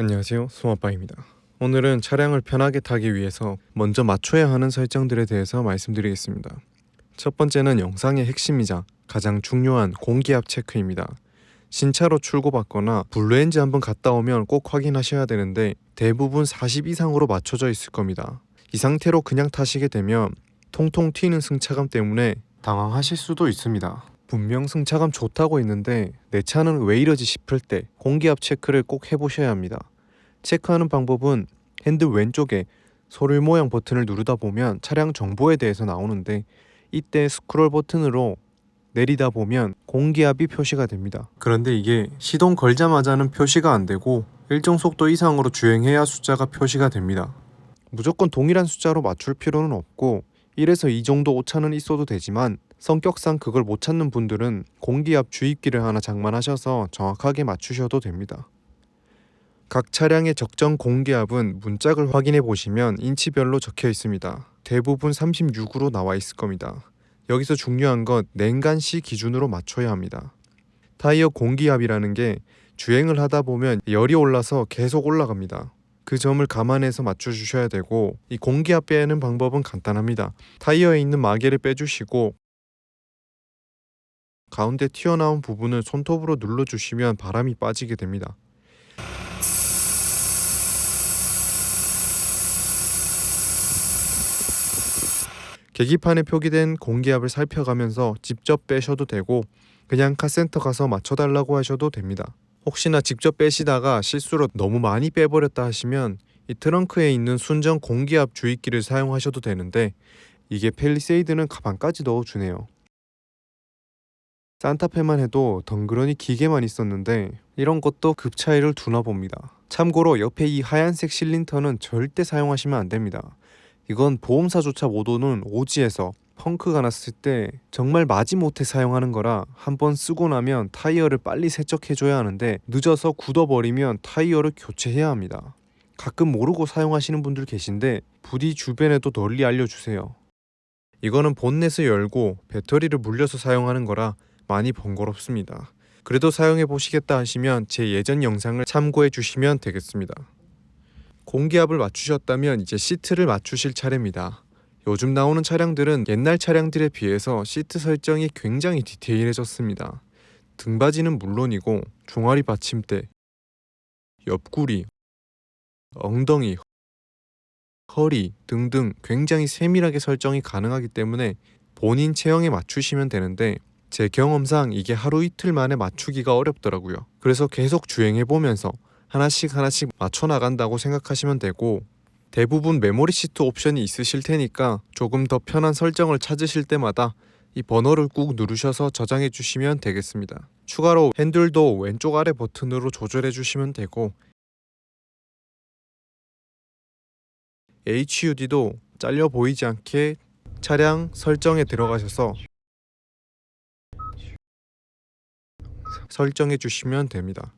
안녕하세요. 소아빠입니다. 오늘은 차량을 편하게 타기 위해서 먼저 맞춰야 하는 설정들에 대해서 말씀드리겠습니다. 첫 번째는 영상의 핵심이자 가장 중요한 공기압 체크입니다. 신차로 출고받거나 블루엔지 한번 갔다 오면 꼭 확인하셔야 되는데 대부분 40 이상으로 맞춰져 있을 겁니다. 이 상태로 그냥 타시게 되면 통통 튀는 승차감 때문에 당황하실 수도 있습니다. 분명 승차감 좋다고 했는데 내 차는 왜 이러지 싶을 때 공기압 체크를 꼭 해보셔야 합니다. 체크하는 방법은 핸들 왼쪽에 소리 모양 버튼을 누르다 보면 차량 정보에 대해서 나오는데 이때 스크롤 버튼으로 내리다 보면 공기압이 표시가 됩니다. 그런데 이게 시동 걸자마자는 표시가 안 되고 일정 속도 이상으로 주행해야 숫자가 표시가 됩니다. 무조건 동일한 숫자로 맞출 필요는 없고 1에서 2 정도 오차는 있어도 되지만 성격상 그걸 못 찾는 분들은 공기 압 주입기를 하나 장만하셔서 정확하게 맞추셔도 됩니다. 각 차량의 적정 공기압은 문짝을 확인해 보시면 인치별로 적혀 있습니다. 대부분 36으로 나와 있을 겁니다. 여기서 중요한 건 냉간 시 기준으로 맞춰야 합니다. 타이어 공기압이라는 게 주행을 하다 보면 열이 올라서 계속 올라갑니다. 그 점을 감안해서 맞춰주셔야 되고 이 공기압 빼는 방법은 간단합니다. 타이어에 있는 마개를 빼주시고 가운데 튀어나온 부분을 손톱으로 눌러주시면 바람이 빠지게 됩니다. 계기판에 표기된 공기압을 살펴가면서 직접 빼셔도 되고 그냥 카센터 가서 맞춰달라고 하셔도 됩니다. 혹시나 직접 빼시다가 실수로 너무 많이 빼버렸다 하시면 이 트렁크에 있는 순정 공기압 주입기를 사용하셔도 되는데 이게 펠리세이드는 가방까지 넣어주네요. 산타페만 해도 덩그러니 기계만 있었는데 이런 것도 급 차이를 두나 봅니다. 참고로 옆에 이 하얀색 실린터는 절대 사용하시면 안 됩니다. 이건 보험사조차 못 오는 오지에서 펑크가 났을 때 정말 마지못해 사용하는 거라 한번 쓰고 나면 타이어를 빨리 세척해줘야 하는데 늦어서 굳어버리면 타이어를 교체해야 합니다. 가끔 모르고 사용하시는 분들 계신데 부디 주변에도 널리 알려주세요. 이거는 본넷을 열고 배터리를 물려서 사용하는 거라 많이 번거롭습니다. 그래도 사용해 보시겠다 하시면 제 예전 영상을 참고해 주시면 되겠습니다. 공기압을 맞추셨다면 이제 시트를 맞추실 차례입니다. 요즘 나오는 차량들은 옛날 차량들에 비해서 시트 설정이 굉장히 디테일해졌습니다. 등받이는 물론이고 종아리 받침대, 옆구리, 엉덩이, 허리 등등 굉장히 세밀하게 설정이 가능하기 때문에 본인 체형에 맞추시면 되는데 제 경험상 이게 하루 이틀 만에 맞추기가 어렵더라고요. 그래서 계속 주행해 보면서 하나씩 하나씩 맞춰 나간다고 생각하시면 되고 대부분 메모리 시트 옵션이 있으실 테니까 조금 더 편한 설정을 찾으실 때마다 이 번호를 꾹 누르셔서 저장해 주시면 되겠습니다. 추가로 핸들도 왼쪽 아래 버튼으로 조절해 주시면 되고 HUD도 잘려 보이지 않게 차량 설정에 들어가셔서 설정해 주시면 됩니다.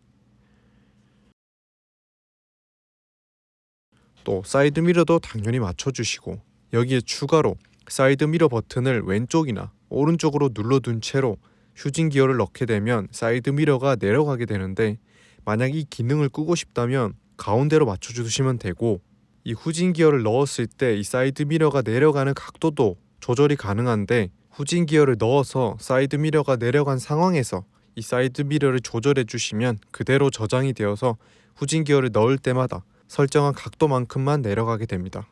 또 사이드 미러도 당연히 맞춰 주시고 여기에 추가로 사이드 미러 버튼을 왼쪽이나 오른쪽으로 눌러둔 채로 휴진 기어를 넣게 되면 사이드 미러가 내려가게 되는데 만약 이 기능을 끄고 싶다면 가운데로 맞춰 주시면 되고 이 후진 기어를 넣었을 때 이 사이드 미러가 내려가는 각도도 조절이 가능한데 후진 기어를 넣어서 사이드 미러가 내려간 상황에서 이 사이드 미러를 조절해 주시면 그대로 저장이 되어서 후진 기어를 넣을 때마다 설정한 각도만큼만 내려가게 됩니다.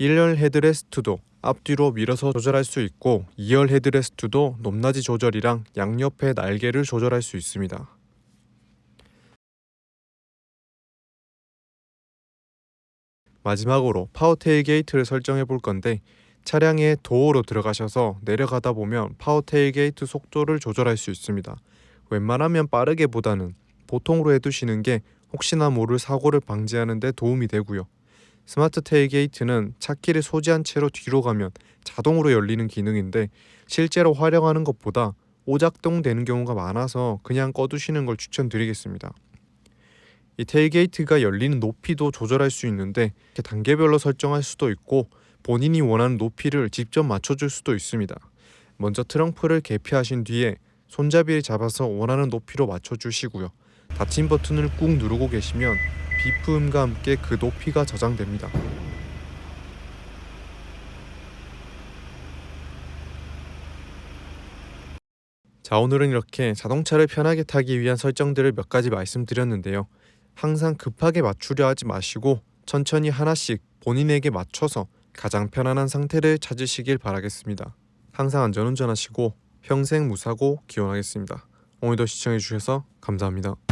1열 헤드레스트도 앞뒤로 밀어서 조절할 수 있고 2열 헤드레스트도 높낮이 조절이랑 양옆의 날개를 조절할 수 있습니다. 마지막으로 파워 테일 게이트를 설정해 볼 건데 차량의 도어로 들어가셔서 내려가다 보면 파워 테일 게이트 속도를 조절할 수 있습니다. 웬만하면 빠르게 보다는 보통으로 해두시는 게 혹시나 모를 사고를 방지하는 데 도움이 되고요. 스마트 테일 게이트는 차키를 소지한 채로 뒤로 가면 자동으로 열리는 기능인데 실제로 활용하는 것보다 오작동 되는 경우가 많아서 그냥 꺼두시는 걸 추천드리겠습니다. 이 테일 게이트가 열리는 높이도 조절할 수 있는데 단계별로 설정할 수도 있고 본인이 원하는 높이를 직접 맞춰줄 수도 있습니다. 먼저 트렁크를 개폐하신 뒤에 손잡이를 잡아서 원하는 높이로 맞춰주시고요. 닫힌 버튼을 꾹 누르고 계시면 비프음과 함께 그 높이가 저장됩니다. 자 오늘은 이렇게 자동차를 편하게 타기 위한 설정들을 몇 가지 말씀드렸는데요. 항상 급하게 맞추려 하지 마시고 천천히 하나씩 본인에게 맞춰서 가장 편안한 상태를 찾으시길 바라겠습니다. 항상 안전운전하시고 평생 무사고 기원하겠습니다. 오늘도 시청해주셔서 감사합니다.